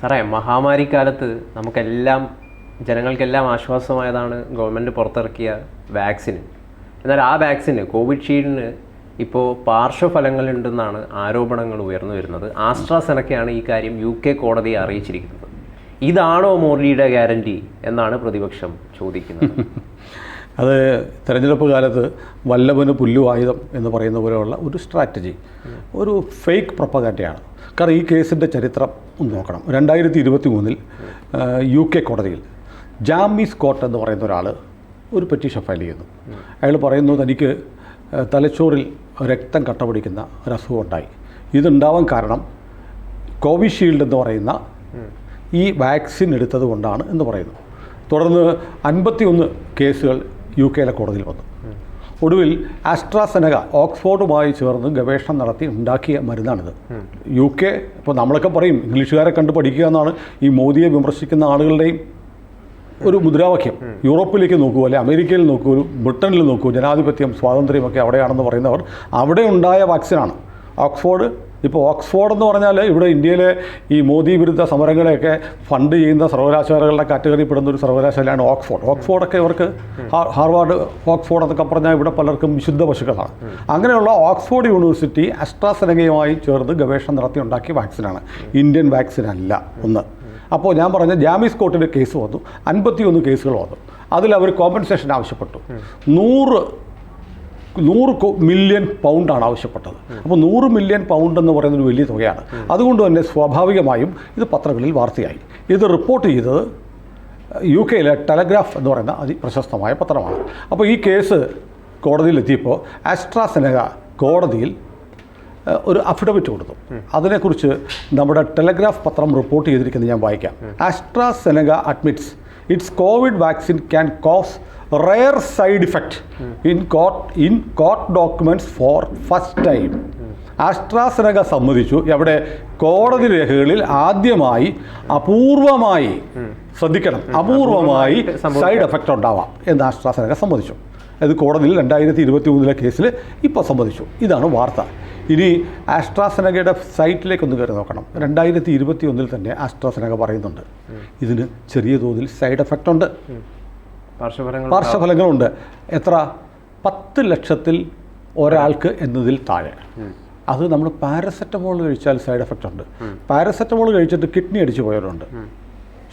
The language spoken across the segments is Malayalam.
സാറേ മഹാമാരി കാലത്ത് നമുക്കെല്ലാം ജനങ്ങൾക്കെല്ലാം ആശ്വാസമായതാണ് ഗവൺമെന്റ് പുറത്തിറക്കിയ വാക്സിന്. എന്നാൽ ആ വാക്സിന് കോവിഷീൽഡിന് ഇപ്പോൾ പാർശ്വഫലങ്ങളുണ്ടെന്നാണ് ആരോപണങ്ങൾ ഉയർന്നു വരുന്നത്. ആസ്ട്രാസെനക്കയാണ് ഈ കാര്യം യു കെ കോടതിയെ അറിയിച്ചിരിക്കുന്നത്. ഇതാണോ മോർലിയുടെ ഗ്യാരണ്ടി എന്നാണ് പ്രതിപക്ഷം ചോദിക്കുന്നത്. അത് തെരഞ്ഞെടുപ്പ് കാലത്ത് വല്ലവന് പുല്ലു ആയുധം എന്ന് പറയുന്ന പോലെയുള്ള ഒരു സ്ട്രാറ്റജി ഒരു ഫേക്ക് പ്രൊപ്പഗാറ്റയാണ് കാരണം ഈ കേസിന്റെ ചരിത്രം ഒന്ന് നോക്കണം. രണ്ടായിരത്തി ഇരുപത്തി മൂന്നിൽ യു കെ കോടതിയിൽ ജാമി സ്കോട്ട് എന്ന് പറയുന്ന ഒരാൾ ഒരു പെറ്റീഷൻ ഫയൽ ചെയ്യുന്നു. അയാൾ പറയുന്നു തനിക്ക് തലച്ചോറിൽ രക്തം കട്ട പിടിക്കുന്ന ഒരു അസുഖം ഉണ്ടായി. ഇതുണ്ടാവാൻ കാരണം കോവിഷീൽഡ് എന്ന് പറയുന്ന ഈ വാക്സിൻ എടുത്തത് കൊണ്ടാണ് എന്ന് പറയുന്നു. തുടർന്ന് അൻപത്തിയൊന്ന് കേസുകൾ യു കെയിലെ കോടതിയിൽ വന്നു. ഒടുവിൽ ആസ്ട്രാസെനക ഓക്സ്ഫോർഡുമായി ചേർന്ന് ഗവേഷണം നടത്തി ഉണ്ടാക്കിയ മരുന്നാണിത്. യു കെ ഇപ്പോൾ നമ്മളൊക്കെ പറയും ഇംഗ്ലീഷുകാരെ കണ്ട് പഠിക്കുക എന്നാണ് ഈ മോദിയെ വിമർശിക്കുന്ന ആളുകളുടെയും ഒരു മുദ്രാവാക്യം. യൂറോപ്പിലേക്ക് നോക്കൂ അല്ലെ അമേരിക്കയിൽ നോക്കൂ ബ്രിട്ടനിൽ നോക്കൂ ജനാധിപത്യം സ്വാതന്ത്ര്യമൊക്കെ അവിടെയാണെന്ന് പറയുന്നവർ അവിടെ ഉണ്ടായ വാക്സിനാണ്. ഓക്സ്ഫോർഡ് ഇപ്പോൾ ഓക്സ്ഫോർഡ് എന്ന് പറഞ്ഞാൽ ഇവിടെ ഇന്ത്യയിലെ ഈ മോദി വിരുദ്ധ സമരങ്ങളെയൊക്കെ ഫണ്ട് ചെയ്യുന്ന സർവകലാശാലകളുടെ കാറ്റഗറിയിൽപ്പെടുന്ന പെടുന്ന ഒരു സർവകലാശാലയാണ് ഓക്സ്ഫോർഡ്. ഓക്സ്ഫോർഡൊക്കെ ഇവർക്ക് ഹാർവാർഡ് ഓക്സ്ഫോർഡ് എന്നൊക്കെ പറഞ്ഞാൽ ഇവിടെ പലർക്കും വിശുദ്ധ പശുക്കളാണ്. അങ്ങനെയുള്ള ഓക്സ്ഫോർഡ് യൂണിവേഴ്സിറ്റി അസ്ട്രാസെനകയുമായി ചേർന്ന് ഗവേഷണം നടത്തി ഉണ്ടാക്കിയ വാക്സിനാണ്. ഇന്ത്യൻ വാക്സിൻ അല്ല ഒന്ന്. അപ്പോൾ ഞാൻ പറഞ്ഞ ജാമീസ് കോർട്ടിന്റെ കേസ് വന്നു അൻപത്തിയൊന്ന് കേസുകൾ വന്നു. അതിൽ അവർ കോമ്പൻസേഷൻ ആവശ്യപ്പെട്ടു. നൂറ് നൂറ് മില്യൺ പൗണ്ടാണ് ആവശ്യപ്പെട്ടത്. അപ്പോൾ നൂറ് മില്യൺ പൗണ്ട് എന്ന് പറയുന്നത് ഒരു വലിയ തുകയാണ്. അതുകൊണ്ട് തന്നെ സ്വാഭാവികമായും ഇത് പത്രങ്ങളിൽ വാർത്തയായി. ഇത് റിപ്പോർട്ട് ചെയ്തത് യു കെയിലെ ടെലഗ്രാഫ് എന്ന് പറയുന്ന അതിപ്രശസ്തമായ പത്രമാണ്. അപ്പോൾ ഈ കേസ് കോടതിയിലെത്തിയപ്പോൾ ആസ്ട്രാസെനക കോടതിയിൽ ഒരു അഫിഡവിറ്റ് കൊടുത്തു. അതിനെക്കുറിച്ച് നമ്മുടെ ടെലഗ്രാഫ് പത്രം റിപ്പോർട്ട് ചെയ്തിരിക്കുന്നത് ഞാൻ വായിക്കാം. AstraZeneca admits it's Covid vaccine can cause rare side effect in court in court documents for first time AstraZeneca സമ്മതിച്ചു. എവിടെ? കോടതി രേഖകളിൽ ആദ്യമായി അപൂർവമായി ശ്രദ്ധിക്കണം. അപൂർവമായി. സൈഡ് എഫക്റ്റ് ഉണ്ടാവാം എന്ന് ആസ്ട്രാസെനക സമ്മതിച്ചു. അത് കോടതിയിൽ രണ്ടായിരത്തി ഇരുപത്തി മൂന്നിലെ കേസിൽ ഇപ്പോൾ സമ്മതിച്ചു. ഇതാണ് വാർത്ത. ഇനി ആസ്ട്രാസെനകയുടെ സൈറ്റിലേക്കൊന്ന് കയറി നോക്കണം. രണ്ടായിരത്തി ഇരുപത്തി ഒന്നിൽ തന്നെ ആസ്ട്രാസെനക പറയുന്നുണ്ട്. ഇതിന് ചെറിയ തോതിൽ സൈഡ് എഫക്റ്റ് ഉണ്ട്. പാർശ്വഫലങ്ങൾ പാർശ്വഫലങ്ങളുണ്ട്. എത്ര? പത്ത് ലക്ഷത്തിൽ ഒരാൾക്ക് എന്നതിൽ താഴെ. അത് നമ്മൾ പാരസെറ്റമോൾ കഴിച്ചാൽ സൈഡ് എഫക്റ്റ് ഉണ്ട്. പാരസെറ്റമോൾ കഴിച്ചിട്ട് കിഡ്നി അടിച്ചു പോയവരുണ്ട്.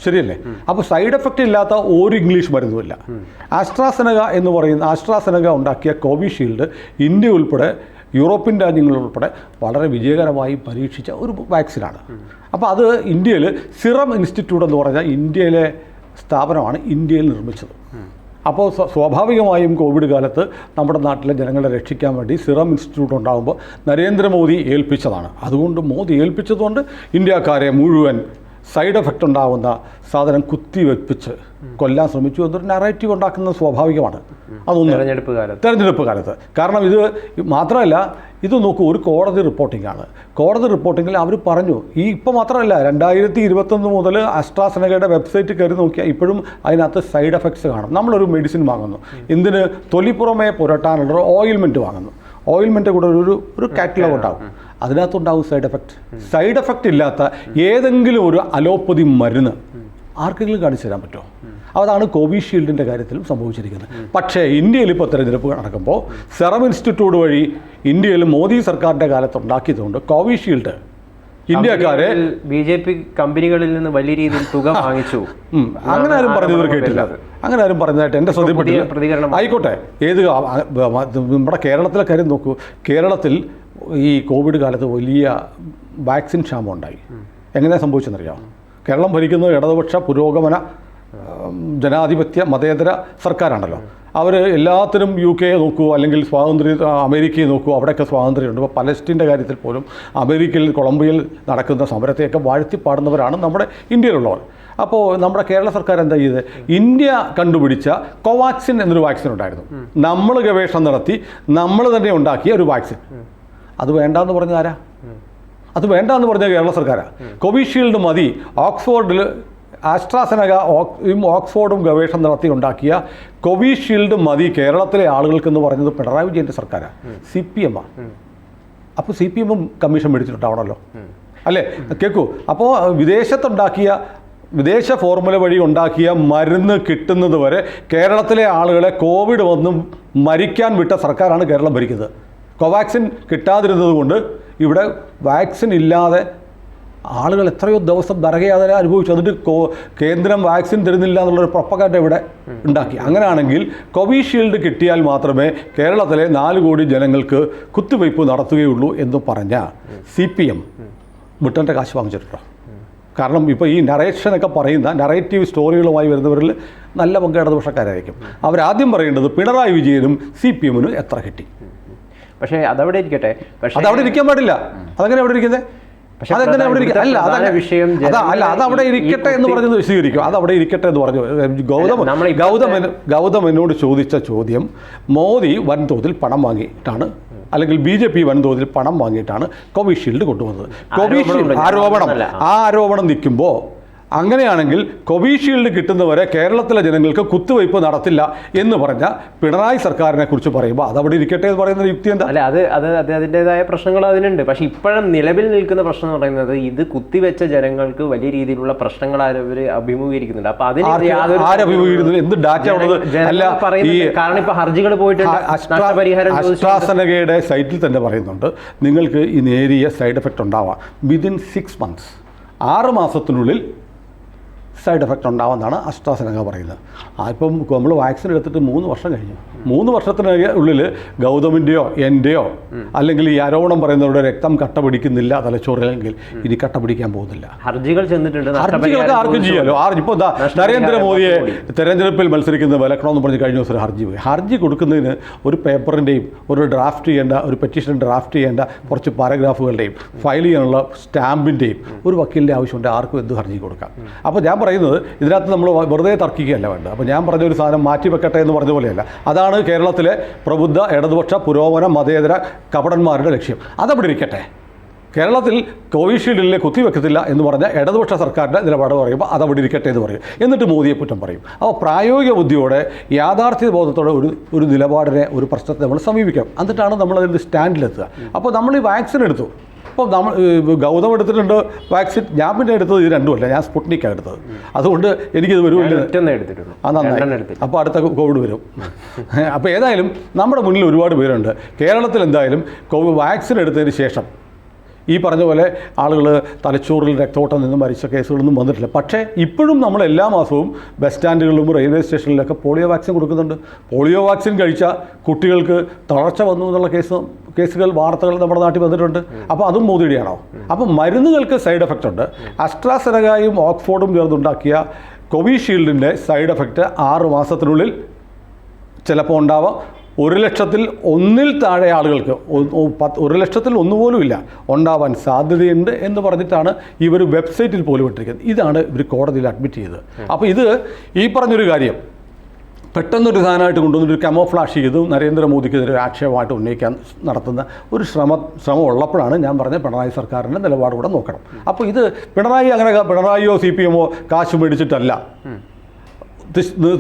ശരിയല്ലേ? അപ്പോൾ സൈഡ് എഫക്റ്റ് ഇല്ലാത്ത ഒരു ഇംഗ്ലീഷ് മരുന്നുമില്ല. ആസ്ട്രാസെനക എന്ന് പറയുന്ന ആസ്ട്രാസെനക ഉണ്ടാക്കിയ കോവിഷീൽഡ് ഇന്ത്യ ഉൾപ്പെടെ യൂറോപ്യൻ രാജ്യങ്ങൾ ഉൾപ്പെടെ വളരെ വിജയകരമായി പരീക്ഷിച്ച ഒരു വാക്സിനാണ്. അപ്പോൾ അത് ഇന്ത്യയിൽ സിറം ഇൻസ്റ്റിറ്റ്യൂട്ട് എന്ന് പറഞ്ഞാൽ ഇന്ത്യയിലെ സ്ഥാപനമാണ് ഇന്ത്യയിൽ നിർമ്മിച്ചത്. അപ്പോൾ സ്വാഭാവികമായും കോവിഡ് കാലത്ത് നമ്മുടെ നാട്ടിലെ ജനങ്ങളെ രക്ഷിക്കാൻ വേണ്ടി സിറം ഇൻസ്റ്റിറ്റ്യൂട്ട് ഉണ്ടാകുമ്പോൾ നരേന്ദ്രമോദി ഏൽപ്പിച്ചതാണ്. അതുകൊണ്ട് മോദി ഏൽപ്പിച്ചതുകൊണ്ട് ഇന്ത്യക്കാരെ മുഴുവൻ സൈഡ് എഫക്റ്റ് ഉണ്ടാകുന്ന സാധനം കുത്തിവെപ്പിച്ച് കൊല്ലാൻ ശ്രമിച്ചു എന്നൊരു നറേറ്റീവ് ഉണ്ടാക്കുന്നത് സ്വാഭാവികമാണ്. അതൊന്നും തെരഞ്ഞെടുപ്പ് കാലത്ത്. തെരഞ്ഞെടുപ്പ് കാലത്ത്. കാരണം ഇത് മാത്രമല്ല ഇത് നോക്കൂ ഒരു കോടതി റിപ്പോർട്ടിംഗ് ആണ്. കോടതി റിപ്പോർട്ടിങ്ങിൽ അവർ പറഞ്ഞു ഈ ഇപ്പോൾ മാത്രമല്ല രണ്ടായിരത്തി ഇരുപത്തൊന്ന് മുതൽ അസ്ട്രാസെനകയുടെ വെബ്സൈറ്റ് കയറി നോക്കിയാൽ ഇപ്പോഴും അതിനകത്ത് സൈഡ് എഫക്ട്സ് കാണും. നമ്മളൊരു മെഡിസിൻ വാങ്ങുന്നു. എന്തിന്? തൊലിപ്പുറമേ പുരട്ടാനുള്ള ഓയിൽമെന്റ് വാങ്ങുന്നു. ഓയിൽമെന്റ് കൂടെ ഒരു ഒരു കാറ്റലോഗ് ഉണ്ടാവും. അതിനകത്തുണ്ടാവും സൈഡ് എഫക്റ്റ് സൈഡ് എഫക്റ്റ് ഇല്ലാത്ത ഏതെങ്കിലും ഒരു അലോപ്പതി മരുന്ന് ആർക്കെങ്കിലും കാണിച്ചു തരാൻ പറ്റുമോ? അതാണ് കോവിഷീൽഡിന്റെ കാര്യത്തിലും സംഭവിച്ചിരിക്കുന്നത്. പക്ഷേ ഇന്ത്യയിൽ ഇപ്പോൾ തെരഞ്ഞെടുപ്പ് നടക്കുമ്പോൾ സെറം ഇൻസ്റ്റിറ്റ്യൂട്ട് വഴി ഇന്ത്യയിൽ മോദി സർക്കാരിന്റെ കാലത്ത് ഉണ്ടാക്കിയതുകൊണ്ട് കോവിഷീൽഡ് ഇന്ത്യക്കാരെ ബി ജെ പി കമ്പനികളിൽ നിന്ന് വലിയ രീതിയിൽ തുക വാങ്ങിച്ചു. അങ്ങനെ ആരും പറഞ്ഞത് കേട്ടില്ല. അങ്ങനെ ആരും പറഞ്ഞതായിട്ട് എന്റെ ശ്രദ്ധയിൽപ്പെട്ടില്ല പ്രതികരണം ആയിക്കോട്ടെ. ഏത് നമ്മുടെ കേരളത്തിലെ കാര്യം നോക്കൂ. കേരളത്തിൽ ഈ കോവിഡ് കാലത്ത് വലിയ വാക്സിൻ ക്ഷാമം ഉണ്ടായി എങ്ങനെ സംഭവിച്ചെന്നറിയാം കേരളം ഭരിക്കുന്നത് ഇടതുപക്ഷ പുരോഗമന ജനാധിപത്യ മതേതര സർക്കാരാണല്ലോ. അവർ എല്ലാത്തിനും യു കെ നോക്കൂ അല്ലെങ്കിൽ സ്വാതന്ത്ര്യ അമേരിക്കയെ നോക്കൂ അവിടെയൊക്കെ സ്വാതന്ത്ര്യമുണ്ട്. ഇപ്പോൾ പലസ്തീന്റെ കാര്യത്തിൽ പോലും അമേരിക്കയിൽ കൊളംബിയയിൽ നടക്കുന്ന സമരത്തെയൊക്കെ വാഴ്ത്തിപ്പാടുന്നവരാണ് നമ്മുടെ ഇന്ത്യയിലുള്ളവർ. അപ്പോൾ നമ്മുടെ കേരള സർക്കാർ എന്താ ചെയ്തത്? ഇന്ത്യ കണ്ടുപിടിച്ച കോവാക്സിൻ എന്നൊരു വാക്സിൻ ഉണ്ടായിരുന്നു. നമ്മൾ ഗവേഷണം നടത്തി നമ്മൾ തന്നെ ഉണ്ടാക്കിയ ഒരു വാക്സിൻ. അത് വേണ്ടാന്ന് പറഞ്ഞ ആരാ? അത് വേണ്ട എന്ന് പറഞ്ഞ കേരള സർക്കാരാണ് കോവിഷീൽഡ് മതി. ഓക്സ്ഫോർഡിൽ ആസ്ട്രാസെനക ഓക്സും ഓക്സ്ഫോർഡും ഗവേഷണം നടത്തി ഉണ്ടാക്കിയ കോവിഷീൽഡ് മതി കേരളത്തിലെ ആളുകൾക്ക് എന്ന് പറഞ്ഞത് പിണറായി വിജയന്റെ സർക്കാരാണ് സി പി എം ആണ് അപ്പോൾ സി പി എമ്മും കമ്മീഷൻ മേടിച്ചിട്ടുണ്ടാവണമല്ലോ അല്ലേ? കേൾക്കൂ അപ്പോൾ വിദേശത്തുണ്ടാക്കിയ വിദേശ ഫോർമുല വഴി ഉണ്ടാക്കിയ മരുന്ന് കിട്ടുന്നത് വരെ കേരളത്തിലെ ആളുകളെ കോവിഡ് വന്നും മരിക്കാൻ വിട്ട സർക്കാരാണ് കേരളം ഭരിക്കുന്നത്. കോവാക്സിൻ കിട്ടാതിരുന്നത് കൊണ്ട് ഇവിടെ വാക്സിൻ ഇല്ലാതെ ആളുകൾ എത്രയോ ദിവസം നരകയാതന അനുഭവിച്ചു. എന്നിട്ട് കോ കേന്ദ്രം വാക്സിൻ തരുന്നില്ല എന്നുള്ളൊരു പ്രൊപ്പകാറ്റ ഇവിടെ ഉണ്ടാക്കി. അങ്ങനെയാണെങ്കിൽ കോവിഷീൽഡ് കിട്ടിയാൽ മാത്രമേ കേരളത്തിലെ നാല് കോടി ജനങ്ങൾക്ക് കുത്തിവയ്പ് നടത്തുകയുള്ളൂ എന്ന് പറഞ്ഞ സി പി എം ബ്രിട്ടന്റെ കാശ് വാങ്ങിച്ചിട്ടുണ്ടോ? കാരണം ഇപ്പോൾ ഈ നറേഷൻ ഒക്കെ പറയുന്ന നറേറ്റീവ് സ്റ്റോറികളുമായി വരുന്നവരിൽ നല്ല പങ്ക് ഇടതുപക്ഷക്കാരായിരിക്കും. അവരാദ്യം പറയേണ്ടത് പിണറായി വിജയനും സി പി എമ്മിനും എത്ര കിട്ടി? പക്ഷേ അതവിടെ ഇരിക്കട്ടെ. പക്ഷേ അതവിടെ ഇരിക്കാൻ പാടില്ല. അതങ്ങനെ അവിടെ ഇരിക്കുന്നത് പക്ഷേ അതെങ്ങനെ അവിടെ അല്ല വിഷയം അതാ അല്ല അതവിടെ ഇരിക്കട്ടെ എന്ന് കുത്തി- പറഞ്ഞത് സ്വീകരിക്കും അത് ഇരിക്കട്ടെ എന്ന് പറഞ്ഞു. ഗൗതമൻ അല്ല, നമ്മൾ ഇപ്പോഴത്തെ- ഗൗതം എന്ന- ചോദിച്ച ചോദ്യം മോദി വൻതോതിൽ പണം വാങ്ങിയിട്ടാണ് അല്ലെങ്കിൽ ബി ജെ പി വൻതോതിൽ പണം വാങ്ങിയിട്ടാണ് കോവിഷീൽഡ് കൊണ്ടുവന്നത്. കോവിഷീൽഡ്. ആരോപണം. ആ ആരോപണം നിൽക്കുമ്പോൾ അങ്ങനെയാണെങ്കിൽ കോവിഷീൽഡ് കിട്ടുന്നവരെ കേരളത്തിലെ ജനങ്ങൾക്ക് കുത്തിവയ്പ് നടത്തില്ല എന്ന് പറഞ്ഞ പിണറായി സർക്കാരിനെ കുറിച്ച് പറയുമ്പോൾ അതവിടെ ഇരിക്കട്ടെ എന്ന് പറയുന്ന യുക്തി എന്താ? അല്ല അത് അത് അത് അതിന്റെതായ പ്രശ്നങ്ങൾ അതിനുണ്ട്. പക്ഷെ ഇപ്പോഴും നിലവിൽ നിൽക്കുന്ന പ്രശ്നം എന്ന് പറയുന്നത് ഇത് കുത്തിവെച്ച ജനങ്ങൾക്ക് വലിയ രീതിയിലുള്ള പ്രശ്നങ്ങൾ അവർ അഭിമുഖീകരിക്കുന്നുണ്ട്. അപ്പൊ അതിന് എന്ത് ഡാറ്റ അല്ല കാരണം ഇപ്പൊ ഹർജികൾ പോയിട്ട് ചോദിച്ചു സൈറ്റിൽ തന്നെ പറയുന്നുണ്ട്. നിങ്ങൾക്ക് ഈ നേരിയ സൈഡ് എഫക്റ്റ് ഉണ്ടാവാം. വിതിൻ സിക്സ് മന്ത്സ് ആറ് മാസത്തിനുള്ളിൽ സൈഡ് എഫക്റ്റ് ഉണ്ടാവുമെന്നാണ് അസ്ട്രാസെനക പറയുന്നത്. അതിപ്പം നമ്മൾ വാക്സിൻ എടുത്തിട്ട് മൂന്ന് വർഷം കഴിഞ്ഞു. മൂന്ന് വർഷത്തിന് ഉള്ളിൽ ഗൗതമിന്റെയോ എന്റെയോ അല്ലെങ്കിൽ ഈ ആരോപണം പറയുന്നവരുടെ രക്തം കട്ട പിടിക്കുന്നില്ല തലച്ചോറിലെങ്കിൽ ഇനി കട്ട പിടിക്കാൻ പോകുന്നില്ല. ഹർജികൾ ചെന്നിട്ടുണ്ട് ഹർജികൾക്ക് ആർക്കും ചെയ്യാമല്ലോ ചെയ്യാലോ? ആർജി ഇപ്പോൾ എന്താ നരേന്ദ്രമോദിയെ. തെരഞ്ഞെടുപ്പിൽ മത്സരിക്കുന്നത് വിലക്കണമെന്ന് പറഞ്ഞ് കഴിഞ്ഞ ദിവസം ഹർജി പോയി. ഹർജി കൊടുക്കുന്നതിന് ഒരു പേപ്പറിന്റെയും ഒരു ഡ്രാഫ്റ്റ് ചെയ്യേണ്ട ഒരു പെറ്റീഷൻ ഡ്രാഫ്റ്റ് ചെയ്യേണ്ട കുറച്ച് പാരഗ്രാഫുകളുടെയും ഫയൽ ചെയ്യാനുള്ള സ്റ്റാമ്പിന്റെയും ഒരു വക്കീലിന്റെ ആവശ്യമുണ്ട്. ആർക്കും എന്ത് ഹർജി കൊടുക്കാം? അപ്പോൾ ഞാൻ പറയുന്നത് ഇതിനകത്ത് നമ്മൾ വെറുതെ തർക്കിക്കുകയല്ല വേണ്ട. അപ്പോൾ ഞാൻ പറഞ്ഞ ഒരു സാധനം മാറ്റി വെക്കട്ടെ എന്ന് പറഞ്ഞ പോലെയല്ല. അതാണ് കേരളത്തിലെ പ്രബുദ്ധ ഇടതുപക്ഷ പുരോഗമന മതേതര കപടന്മാരുടെ ലക്ഷ്യം. അതവിടെ ഇരിക്കട്ടെ. കേരളത്തിൽ കോവിഷീൽഡിലെ കുത്തിവെക്കത്തില്ല എന്ന് പറഞ്ഞ ഇടതുപക്ഷ സർക്കാരിന്റെ നിലപാട് പറയുമ്പോൾ അതവിടെ ഇരിക്കട്ടെ എന്ന് പറയും. എന്നിട്ട് മോദിയെ കുറ്റം പറയും. അപ്പോൾ പ്രായോഗിക ബുദ്ധിയോടെ യാഥാർത്ഥ്യ ബോധത്തോടെ ഒരു ഒരു നിലപാടിനെ ഒരു പ്രശ്നത്തെ നമ്മൾ സമീപിക്കാം എന്നിട്ടാണ് നമ്മൾ അതിന്റെ സ്റ്റാൻഡിലെത്തുക. അപ്പോൾ നമ്മൾ ഈ വാക്സിൻ എടുത്തു. അപ്പോൾ നമ്മൾ ഗൗതം എടുത്തിട്ടുണ്ട് വാക്സിൻ ഞാൻ പിന്നെ എടുത്തത് ഇത് രണ്ടുമല്ല ഞാൻ സ്പുട്നിക്കാണ് എടുത്തത്. അതുകൊണ്ട് എനിക്കിത് വരുമില്ല അപ്പോൾ അടുത്ത കോവിഡ് വരും. അപ്പോൾ ഏതായാലും നമ്മുടെ മുന്നിൽ ഒരുപാട് പേരുണ്ട്. കേരളത്തിൽ എന്തായാലും വാക്സിൻ എടുത്തതിന് ശേഷം ഈ പറഞ്ഞ പോലെ ആളുകൾ തലച്ചോറിൽ രക്തോട്ടം നിന്ന് മരിച്ച കേസുകളൊന്നും വന്നിട്ടില്ല. പക്ഷേ ഇപ്പോഴും നമ്മൾ എല്ലാ മാസവും ബസ് സ്റ്റാൻഡുകളിലും റെയിൽവേ സ്റ്റേഷനിലൊക്കെ പോളിയോ വാക്സിൻ കൊടുക്കുന്നുണ്ട്. പോളിയോ വാക്സിൻ കഴിച്ച കുട്ടികൾക്ക് തളർച്ച വന്നു എന്നുള്ള കേസ് കേസുകൾ വാർത്തകൾ നമ്മുടെ നാട്ടിൽ വന്നിട്ടുണ്ട്. അപ്പോൾ അതും മോദിയുടെയാണോ? അപ്പോൾ മരുന്നുകൾക്ക് സൈഡ് എഫക്റ്റ് ഉണ്ട്. അസ്ട്രാസെനഗായും ഓക്സ്ഫോർഡും ചേർന്നുണ്ടാക്കിയ കോവിഷീൽഡിന്റെ സൈഡ് എഫക്റ്റ് ആറ് മാസത്തിനുള്ളിൽ ചിലപ്പോൾ ഉണ്ടാവാം. ഒരു ലക്ഷത്തിൽ ഒന്നിൽ താഴെ ആളുകൾക്ക് പത്ത് ഒരു ലക്ഷത്തിൽ ഒന്നുപോലും ഇല്ല. ഉണ്ടാവാൻ സാധ്യതയുണ്ട് എന്ന് പറഞ്ഞിട്ടാണ് ഇവർ വെബ്സൈറ്റിൽ പോലും ഇട്ടിരിക്കുന്നത്. ഇതാണ് ഇവർ കോടതിയിൽ അഡ്മിറ്റ് ചെയ്തത്. അപ്പോൾ ഇത് ഈ പറഞ്ഞൊരു കാര്യം പെട്ടെന്നൊരു സാധനമായിട്ട് കൊണ്ടുവന്നൊരു കമോഫ്ലാഷ് ചെയ്ത് നരേന്ദ്രമോദിക്കെതിരെ ഒരു ആക്ഷേപമായിട്ട് ഉന്നയിക്കാൻ നടത്തുന്ന ഒരു ശ്രമ ശ്രമം ഉള്ളപ്പോഴാണ് ഞാൻ പറഞ്ഞ പിണറായി സർക്കാരിന്റെ നിലപാട് കൂടെ നോക്കണം. അപ്പോൾ ഇത് പിണറായി അങ്ങനെ പിണറായിയോ സി പി എമ്മോ കാശ് മേടിച്ചിട്ടല്ല.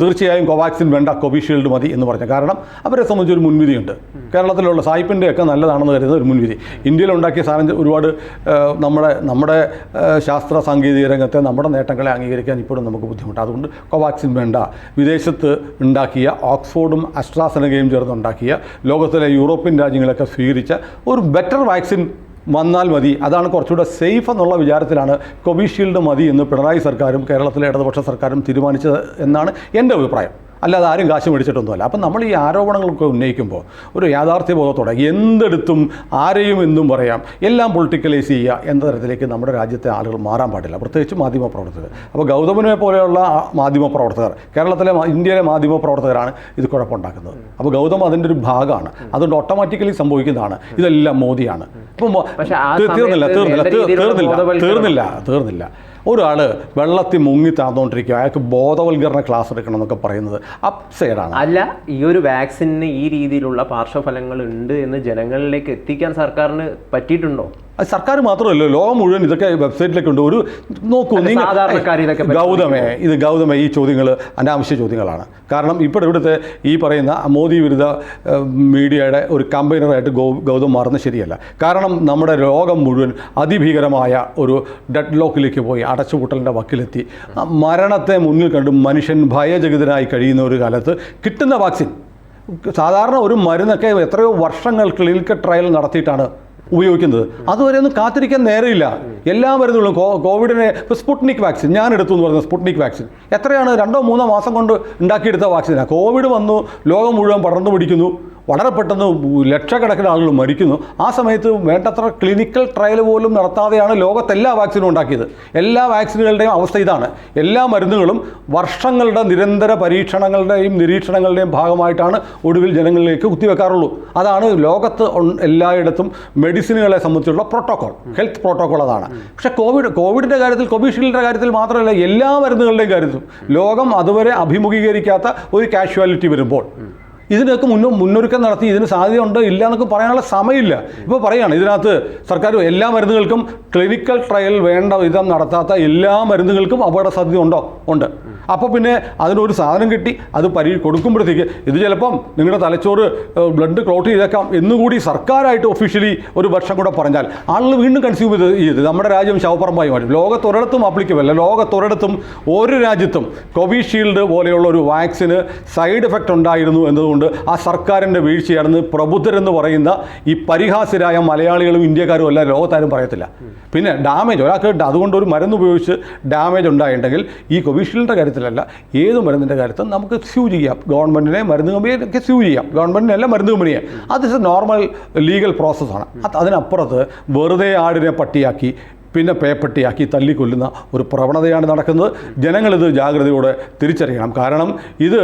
തീർച്ചയായും കോവാക്സിൻ വേണ്ട കോവിഷീൽഡ് മതി എന്ന് പറഞ്ഞു കാരണം അവരെ സംബന്ധിച്ച് ഒരു മുൻവിധിയുണ്ട്. കേരളത്തിലുള്ള സായിപ്പിന്റെ ഒക്കെ നല്ലതാണെന്ന് കരുതുന്ന ഒരു മുൻവിധി. ഇന്ത്യയിൽ ഉണ്ടാക്കിയ സാധനം ഒരുപാട് നമ്മുടെ നമ്മുടെ ശാസ്ത്ര സാങ്കേതിക രംഗത്തെ നമ്മുടെ നേട്ടങ്ങളെ അംഗീകരിക്കാൻ ഇപ്പോഴും നമുക്ക് ബുദ്ധിമുട്ട്. അതുകൊണ്ട് കോവാക്സിൻ വേണ്ട. വിദേശത്ത് ഉണ്ടാക്കിയ ഓക്സ്ഫോർഡും അസ്ട്രാസനകയും ചേർന്ന് ഉണ്ടാക്കിയ ലോകത്തിലെ യൂറോപ്യൻ രാജ്യങ്ങളൊക്കെ സ്വീകരിച്ച ഒരു ബെറ്റർ വാക്സിൻ വന്നാൽ മതി. അതാണ് കുറച്ചുകൂടെ സേഫ് എന്നുള്ള വിചാരത്തിലാണ് കോവിഷീൽഡ് മതി എന്ന് പിണറായി സർക്കാരും കേരളത്തിലെ ഇടതുപക്ഷ സർക്കാരും തീരുമാനിച്ചത് എന്നാണ് എന്റെ അഭിപ്രായം. അല്ലാതെ ആരും കാശ് മേടിച്ചിട്ടൊന്നുമല്ല. അപ്പം നമ്മൾ ഈ ആരോപണങ്ങളൊക്കെ ഉന്നയിക്കുമ്പോൾ ഒരു യാഥാർത്ഥ്യബോധത്തോടെ എന്തെടുത്തും ആരെയും എന്തും പറയാം. എല്ലാം പൊളിറ്റിക്കലൈസ് ചെയ്യുക എന്ന തരത്തിലേക്ക് നമ്മുടെ രാജ്യത്തെ ആളുകൾ മാറാൻ പാടില്ല. പ്രത്യേകിച്ച് മാധ്യമപ്രവർത്തകർ. അപ്പോൾ ഗൗതമനെ പോലെയുള്ള മാധ്യമ മാധ്യമപ്രവർത്തകർ കേരളത്തിലെ ഇന്ത്യയിലെ മാധ്യമപ്രവർത്തകരാണ് ഇത് കുഴപ്പമുണ്ടാക്കുന്നത്. അപ്പോൾ ഗൗതം അതിന്റെ ഒരു ഭാഗമാണ്. അതുകൊണ്ട് ഓട്ടോമാറ്റിക്കലി സംഭവിക്കുന്നതാണ്. ഇതെല്ലാം മോദിയാണ്. അപ്പം തീർന്നില്ല തീർന്നില്ല തീർന്നില്ല തീർന്നില്ല തീർന്നില്ല. ഒരാൾ വെള്ളത്തിൽ മുങ്ങി താഴ്ന്നുകൊണ്ടിരിക്കുക അയാൾക്ക് ബോധവൽക്കരണ ക്ലാസ് എടുക്കണം എന്നൊക്കെ പറയുന്നത്. അപ്സൈഡാണ് അല്ല ഈ ഒരു വാക്സിന് ഈ രീതിയിലുള്ള പാർശ്വഫലങ്ങൾ ഉണ്ട് എന്ന് ജനങ്ങളിലേക്ക് എത്തിക്കാൻ സർക്കാരിന് പറ്റിയിട്ടുണ്ടോ? അത് സർക്കാർ മാത്രമല്ല ലോകം മുഴുവൻ ഇതൊക്കെ വെബ്സൈറ്റിലൊക്കെ ഉണ്ട്. ഒരു നോക്കൂ നിങ്ങൾ- ഗൗതമേ ഇത് ഗൗതമേ ഈ ചോദ്യങ്ങൾ അനാവശ്യ ചോദ്യങ്ങളാണ്. കാരണം ഇപ്പോൾ ഇവിടുത്തെ ഈ പറയുന്ന മോദി വിരുദ്ധ മീഡിയയുടെ ഒരു കമ്പൈനറായിട്ട് ഗൗ ഗൗതം മാറുന്നത് ശരിയല്ല. കാരണം നമ്മുടെ ലോകം മുഴുവൻ അതിഭീകരമായ ഒരു ഡെഡ് ലോക്കിലേക്ക് പോയി അടച്ചുപൂട്ടലിന്റെ വക്കിലെത്തി. മരണത്തെ മുന്നിൽ കണ്ട് മനുഷ്യൻ ഭയചകിതനായി കഴിയുന്ന ഒരു കാലത്ത് കിട്ടുന്ന വാക്സിൻ. സാധാരണ ഒരു മരുന്നൊക്കെ എത്രയോ വർഷങ്ങൾ ക്ലിനിക്കൽ ട്രയൽ നടത്തിയിട്ടാണ് ഉപയോഗിക്കുന്നത്. അതുവരെ ഒന്നും കാത്തിരിക്കാൻ നേരമില്ല. എല്ലാ മരുന്നുകളും കോവിഡിനെ ഇപ്പോൾ സ്പുട്നിക് വാക്സിൻ. ഞാൻ എടുത്തു എന്ന് പറയുന്നത് സ്പുട്നിക് വാക്സിൻ. എത്രയാണ്? രണ്ടോ മൂന്നോ മാസം കൊണ്ട് ഉണ്ടാക്കിയെടുത്ത വാക്സിനാണ് കോവിഡ് വന്നു ലോകം മുഴുവൻ പടർന്നു പിടിക്കുന്നു. വളരെ പെട്ടെന്ന് ലക്ഷക്കണക്കിന് ആളുകൾ മരിക്കുന്നു. ആ സമയത്ത് വേണ്ടത്ര ക്ലിനിക്കൽ ട്രയൽ പോലും നടത്താതെയാണ് ലോകത്തെല്ലാ വാക്സിനും ഉണ്ടാക്കിയത്. എല്ലാ വാക്സിനുകളുടെയും അവസ്ഥ ഇതാണ്. എല്ലാ മരുന്നുകളും വർഷങ്ങളുടെ നിരന്തര പരീക്ഷണങ്ങളുടെയും നിരീക്ഷണങ്ങളുടെയും ഭാഗമായിട്ടാണ് ഒടുവിൽ ജനങ്ങളിലേക്ക് കുത്തിവെക്കാറുള്ളൂ. അതാണ് ലോകത്ത് എല്ലായിടത്തും എല്ലായിടത്തും മെഡിസിനുകളെ സംബന്ധിച്ചുള്ള പ്രോട്ടോകോൾ. ഹെൽത്ത് പ്രോട്ടോകോൾ അതാണ്. പക്ഷേ കോവിഡ് കോവിഡിന്റെ കാര്യത്തിൽ കോവിഷീൽഡിന്റെ കാര്യത്തിൽ മാത്രമല്ല എല്ലാ മരുന്നുകളുടെയും കാര്യത്തിലും ലോകം അതുവരെ അഭിമുഖീകരിക്കാത്ത ഒരു കാഷ്വാലിറ്റി വരുമ്പോൾ ഇതിനൊക്കെ മുന്നോ മുന്നൊരുക്കം നടത്തി ഇതിന് സാധ്യതയുണ്ട് ഇല്ല എന്നൊക്കെ പറയാനുള്ള സമയമില്ല. ഇപ്പോൾ പറയുകയാണ് ഇതിനകത്ത് സർക്കാർ എല്ലാ മരുന്നുകൾക്കും ക്ലിനിക്കൽ ട്രയൽ വേണ്ട വിധം നടത്താത്ത എല്ലാ മരുന്നുകൾക്കും അപകട സാധ്യത ഉണ്ടോ? ഉണ്ട്. അപ്പോൾ പിന്നെ അതിനൊരു സാധനം കിട്ടി അത് പരി കൊടുക്കുമ്പോഴത്തേക്ക് ഇത് ചിലപ്പം നിങ്ങളുടെ തലച്ചോറ് ബ്ലഡ് ക്ലോട്ട് ചെയ്തേക്കാം എന്നുകൂടി സർക്കാരായിട്ട് ഒഫീഷ്യലി ഒരു വർഷം കൂടെ പറഞ്ഞാൽ ആളുകൾ വീണ്ടും കൺസ്യൂം ചെയ്ത് ചെയ്ത്. നമ്മുടെ രാജ്യം ശവപ്പറമ്പായി മാറ്റും. ലോകത്തൊരിടത്തും ആപ്ലിക്കബിൾ അല്ല. ലോകത്തൊരിടത്തും ഒരു രാജ്യത്തും കോവിഷീൽഡ് പോലെയുള്ള ഒരു വാക്സിന് സൈഡ് എഫക്റ്റ് ഉണ്ടായിരുന്നു എന്നതുകൊണ്ട് ആ സർക്കാരിന്റെ വീഴ്ചയാണെന്ന് പ്രബുദ്ധരെന്ന് പറയുന്ന ഈ പരിഹാസ്യരായ മലയാളികളും ഇന്ത്യക്കാരും എല്ലാം ലോകത്താരും പറയത്തില്ല. പിന്നെ ഡാമേജ് ഒരാൾക്ക് അതുകൊണ്ട് ഒരു മരുന്ന് ഉപയോഗിച്ച് ഡാമേജ് ഉണ്ടായിട്ടുണ്ടെങ്കിൽ ഈ കോവിഷീൽഡിന്റെ കാര്യത്തിലല്ല ഏത് മരുന്നിന്റെ കാര്യത്തിലും നമുക്ക് സ്യൂ ചെയ്യാം. ഗവൺമെന്റിനെ മരുന്ന് കമ്പനിയൊക്കെ സ്യൂ ചെയ്യാം. ഗവൺമെന്റിനല്ല മരുന്ന് കമ്പനിയെ. അത് നോർമൽ ലീഗൽ പ്രോസസ്സാണ് അത് അതിനപ്പുറത്ത് വെറുതെ ആടിനെ പട്ടിയാക്കി പിന്നെ പേപ്പട്ടിയാക്കി തല്ലിക്കൊല്ലുന്ന ഒരു പ്രവണതയാണ് നടക്കുന്നത്. ജനങ്ങളിത് ജാഗ്രതയോടെ തിരിച്ചറിയണം. കാരണം ഇത്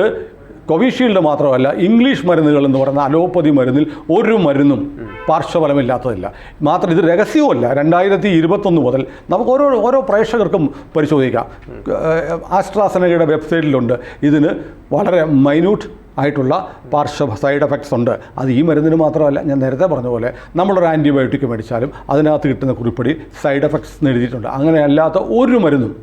കോവിഷീൽഡ് മാത്രമല്ല ഇംഗ്ലീഷ് മരുന്നുകൾ എന്ന് പറയുന്ന അലോപ്പതി മരുന്നിൽ ഒരു മരുന്നും പാർശ്വഫലമില്ലാത്തതില്ല. മാത്രം ഇത് രഹസ്യവുമല്ല രണ്ടായിരത്തി ഇരുപത്തൊന്ന് മുതൽ നമുക്ക് ഓരോ ഓരോ പ്രേക്ഷകർക്കും പരിശോധിക്കാം. ആസ്ട്രാസനയുടെ വെബ്സൈറ്റിലുണ്ട്. ഇതിന് വളരെ മൈന്യൂട്ട് ആയിട്ടുള്ള പാർശ്വ സൈഡ് എഫക്ട്സ് ഉണ്ട്. അത് ഈ മരുന്നിന് മാത്രമല്ല ഞാൻ നേരത്തെ പറഞ്ഞ പോലെ നമ്മളൊരു ആന്റിബയോട്ടിക് മേടിച്ചാലും അതിനകത്ത് കിട്ടുന്ന കുറിപ്പടി സൈഡ് എഫക്ട്സ് എഴുതിയിട്ടുണ്ട്. അങ്ങനെ അല്ലാത്ത ഒരു മരുന്നും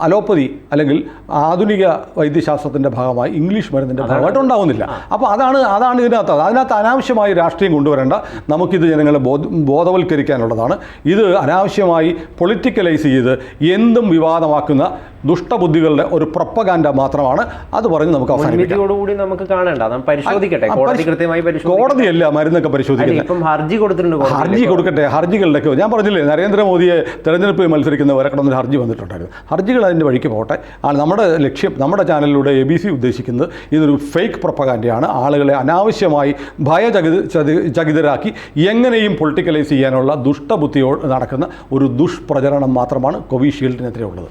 അലോപ്പതി അല്ലെങ്കിൽ ആധുനിക വൈദ്യശാസ്ത്രത്തിന്റെ ഭാഗമായി ഇംഗ്ലീഷ് മരുന്നിന്റെ ഭാഗമായിട്ട് ഉണ്ടാവുന്നില്ല. അപ്പോൾ അതാണ് അതാണ് ഇതിനകത്ത് അതിനകത്ത് അനാവശ്യമായി രാഷ്ട്രീയം കൊണ്ടുവരേണ്ട നമുക്കിത് ജനങ്ങളെ ബോധ ബോധവൽക്കരിക്കാനുള്ളതാണ്. ഇത് അനാവശ്യമായി പൊളിറ്റിക്കലൈസ് ചെയ്ത് എന്തും വിവാദമാക്കുന്ന ദുഷ്ടബുദ്ധികളുടെ ഒരു പ്രപ്പകാൻഡ മാത്രമാണ് അത് പറഞ്ഞ് നമുക്ക് അവസാനിപ്പിക്കാം. നമുക്ക് കാണേണ്ട പരിശോധിക്കട്ടെ. കോടതി കൃത്യമായി കോടതിയല്ല മരുന്നൊക്കെ പരിശോധിക്കുന്നത്. ഹർജി കൊടുത്തിട്ടുണ്ട്. ഹർജി കൊടുക്കട്ടെ ഹർജികളുടെയൊക്കെ. ഞാൻ പറഞ്ഞില്ലേ നരേന്ദ്രമോദിയെ തെരഞ്ഞെടുപ്പിൽ മത്സരിക്കുന്നവരെ ഒരു ഹർജി വന്നിട്ടുണ്ടായിരുന്നു. ഹർജികൾ അതിന്റെ വഴിക്ക് പോട്ടെ ആണ് നമ്മുടെ ലക്ഷ്യം നമ്മുടെ ചാനലിലൂടെ എ ബി സി ഉദ്ദേശിക്കുന്നത് ഇതൊരു ഫേക്ക് പ്രൊപ്പഗാൻഡയാണ്. ആളുകളെ അനാവശ്യമായി ഭയചകിത ചകിതരാക്കി എങ്ങനെയും പൊളിറ്റിക്കലൈസ് ചെയ്യാനുള്ള ദുഷ്ടബുദ്ധിയോട് നടക്കുന്ന ഒരു ദുഷ്പ്രചരണം മാത്രമാണ് കോവിഷീൽഡിനെതിരെ ഉള്ളത്.